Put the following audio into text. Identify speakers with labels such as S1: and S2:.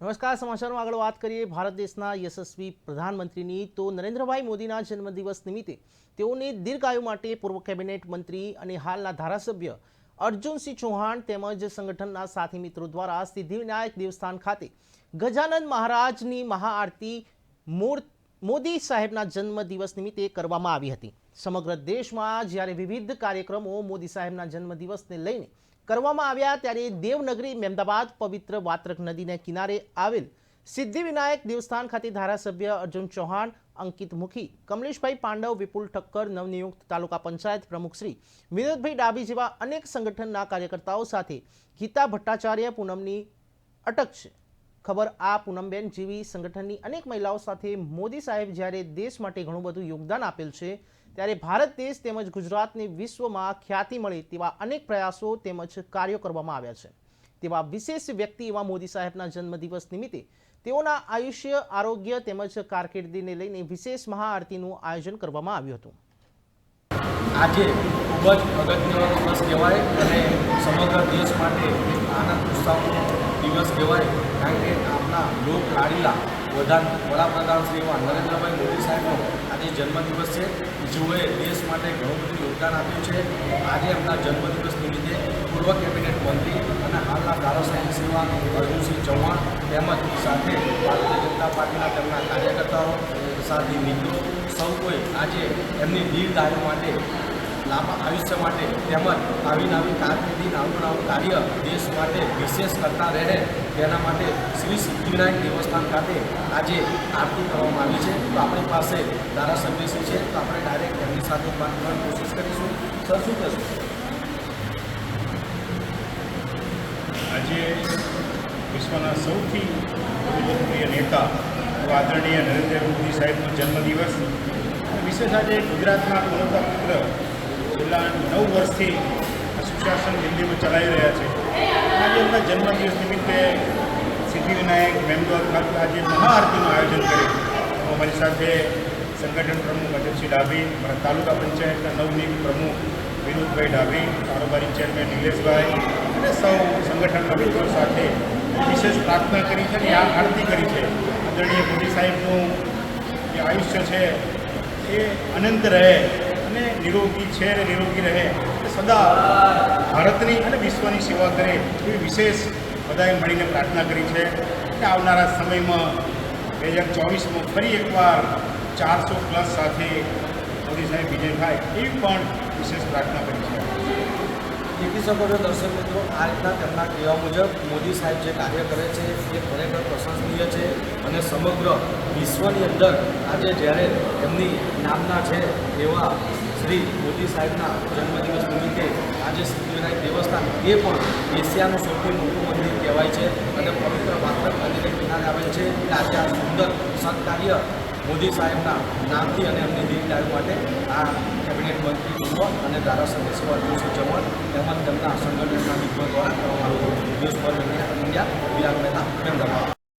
S1: નમસ્કાર, સમાચારમાં આગળ વાત કરીએ. ભારત દેશના યશસ્વી પ્રધાનમંત્રીની તો નરેન્દ્રભાઈ મોદીના જન્મદિવસ નિમિત્તે તેઓને દીર્ઘાયુ માટે પૂર્વ કેબિનેટ મંત્રી અને હાલના ધારાસભ્ય અર્જુનસિંહ ચૌહાણ તેમજ સંગઠનના સાથી મિત્રો દ્વારા સિદ્ધિવિનાયક દેવસ્થાન ખાતે ગજાનંદ મહારાજની મહાઆરતી મૂર્ત મોદી સાહેબના જન્મદિવસ નિમિત્તે કરવામાં આવી હતી. સમગ્ર દેશમાં જ્યારે વિવિધ કાર્યક્રમો મોદી સાહેબના જન્મદિવસને લઈને કરવામાં આવ્યા ત્યારે દેવનગરી, મહેમદાબાદ, પવિત્ર વાત્રક નદીના કિનારે આવેલ સિદ્ધિવિનાયક દેવસ્થાન ખાતે ધારાસભ્ય અર્જુન ચૌહાણ, અંકિત મુખી, કમલેશભાઈ પાંડવ, વિપુલ ઠક્કર, નવનિયુક્ત તાલુકા પંચાયત પ્રમુખ શ્રી વિનોદભાઈ ડાબી જેવા અનેક સંગઠનના કાર્યકર્તાઓ સાથે ગીતા ભટ્ટાચાર્ય પૂનમની અટક છે. ખબર આ પૂનમબેન જેવી સંગઠનની અનેક મહિલાઓ સાથે મોદી સાહેબ જ્યારે દેશ માટે ઘણું બધું યોગદાન આપેલ છે, ત્યારે ભારત દેશ તેમજ ગુજરાતને વિશ્વમાં ખ્યાતિ મળે તેવા અનેક પ્રયાસો તેમજ કાર્યો કરવામાં આવ્યા છે. તેવા વિશેષ વ્યક્તિ એવા મોદી સાહેબના જન્મદિવસ નિમિત્તે તેઓના આયુષ્ય, આરોગ્ય તેમજ કારકિર્દીને લઈને વિશેષ મહાઆરતીનું આયોજન કરવામાં આવ્યું હતું.
S2: આજે ખૂબ જ અગત્યનો દિવસ કહેવાય અને સમગ્ર દેશ માટે આનંદ, ઉત્સાહનો દિવસ કહેવાય. કારણ કે આપણા લોક લાડીલા પ્રધાન વડાપ્રધાન શ્રી એવા નરેન્દ્રભાઈ મોદી સાહેબનો આજે જન્મદિવસ છે. જેઓએ દેશ માટે ઘણું બધું યોગદાન આપ્યું છે. આજે એમના જન્મદિવસ નિમિત્તે પૂર્વ કેબિનેટ મંત્રી અને હાલના ધારાસભ્ય સેવા અર્જુનસિંહ ચૌહાણ તેમજ સાથે ભારતીય જનતા પાર્ટીના તેમના કાર્યકર્તાઓ સાથી મિત્રો સૌ કોઈ આજે એમની દીર્ઘાયુ માટે લાંબા આયુષ્ય માટે તેમજ આવી નવી કારકિર્દી, નાનું નાનું કાર્ય દેશ માટે વિશેષ કરતા રહે તેના માટે શ્રી સિદ્ધિવિનાયક દેવસ્થાન ખાતે આજે આરતી કરવામાં આવી છે. તો આપણી પાસે ધારાસભ્યશ્રી છે. તો આપણે ડાયરેક્ટ એમની સાથે વાત કરવાની કોશિશ કરીશું. સર, શું કહેશું?
S3: આજે વિશ્વના સૌથી લોકપ્રિય નેતા આદરણીય નરેન્દ્ર મોદી સાહેબનો જન્મદિવસ. વિશેષ આજે ગુજરાતના પનોતા પુત્ર છેલ્લા નવ વર્ષથી સુશાસન દિલ્હીમાં ચલાવી રહ્યા છે. આજે એમના જન્મદિવસ નિમિત્તે સિદ્ધિવિનાયક મેમદોર ખાતે આજે મહાઆરતીનું આયોજન કર્યું અમારી સાથે સંગઠન પ્રમુખ અજયસિંહ ડાભી તાલુકા પંચાયતના નવનિયુક્ત પ્રમુખ વિનોદભાઈ ડાભી, કારોબારી ચેરમેન નિલેશભાઈ અને સૌ સંગઠનના મિત્રો સાથે વિશેષ પ્રાર્થના કરી છે અને આ આરતી કરી છે. આદરણીય મોદી સાહેબનું જે આયુષ્ય છે, એ અનંત રહે અને નિરોગી છે અને નિરોગી રહે. એ સદા ભારતની અને વિશ્વની સેવા કરે એવી વિશેષ બધાએ મળીને પ્રાર્થના કરી છે કે આવનારા સમયમાં બે હજાર ચોવીસમાં ફરી એકવાર ચારસો પ્લસ સાથે મોદી સાહેબ વિજય થાય એવી પણ વિશેષ પ્રાર્થના કરી છે.
S2: દેખી શકો છો દર્શક મિત્રો, આ રીતના તેમના કહેવા મુજબ મોદી સાહેબ જે કાર્ય કરે છે, એ ખરેખર પ્રશંસનીય છે અને સમગ્ર વિશ્વની અંદર આજે જ્યારે એમની નામના છે એવા શ્રી મોદી સાહેબના જન્મદિવસ નિમિત્તે આજે સિદ્ધિવિનાયક દેવસ્થાન એ પણ એશિયાનું સૌથી મોટું મંદિર કહેવાય છે અને પવિત્ર માત્ર મંદિરે કિનારે આવેલ છે આજે આ સુંદર સત્કાર્ય મોદી સાહેબના નામથી અને એમની દીર્ઘાયુ માટે આ કેબિનેટ મંત્રી પૂર્વ અને ધારાસભ્ય અર્જુનસિંહ ચૌહાણ તેમજ તેમના સંગઠનના મિત્રો દ્વારા કરવામાં આવ્યું ફોર ઇન્ડિયા વિરાટ મહેતા અમદાવાદ